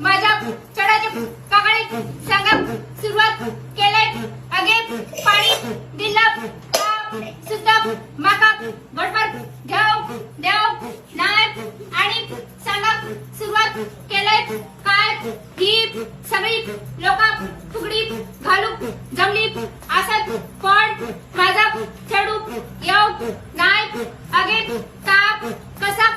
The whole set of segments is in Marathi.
माझ्या चढाचे पाकडे सांगा सुरुवात केले अगे पाणी दिलं सुद्धा माका बडबड घेऊ देव नाय आणि सांगा सुरुवात केले काय ही सगळी लोक फुगडी घालू जमली असत पण माझा चढू येऊ नाही अगे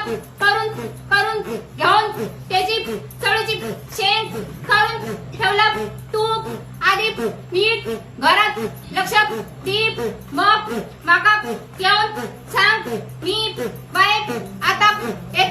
कामं करून करून घेऊन त्याची चळूची शेण करून ठेवला. तूप आधी मीठ घरात लक्ष दीप मग माका येऊन सांग मी बाहेर आता येतात